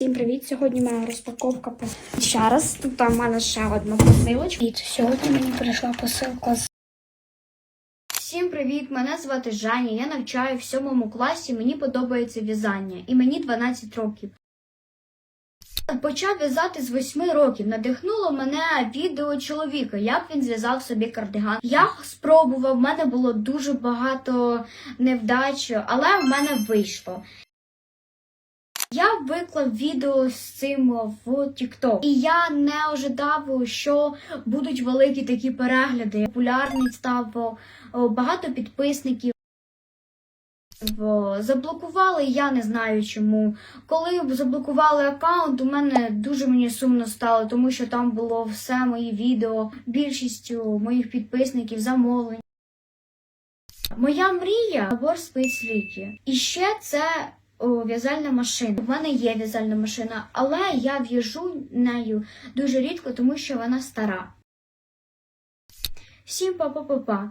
Всім привіт! Сьогодні моя розпаковка ще раз. Тут у мене ще одна посилочка. І сьогодні мені прийшла посилка з. Всім привіт! Мене звати Жаня. Я навчаю в сьомому класі. Мені подобається в'язання, і мені 12 років. Почав в'язати з 8 років. Надихнуло мене відео чоловіка, як він зв'язав собі кардиган. Я спробував, в мене було дуже багато невдач, але в мене вийшло. Я виклав відео з цим в TikTok. І я не ожидав, що будуть великі такі перегляди. Популярний став багато підписників. Заблокували, я не знаю чому. Коли заблокували аккаунт, у мене дуже мені сумно стало, тому що там було все мої відео, більшістю моїх підписників, замовлень. Моя мрія набор спиць ліки. І ще це в'язальна машина. У мене є в'язальна машина, але я в'яжу нею дуже рідко, тому що вона стара. Всім па-па-па-па.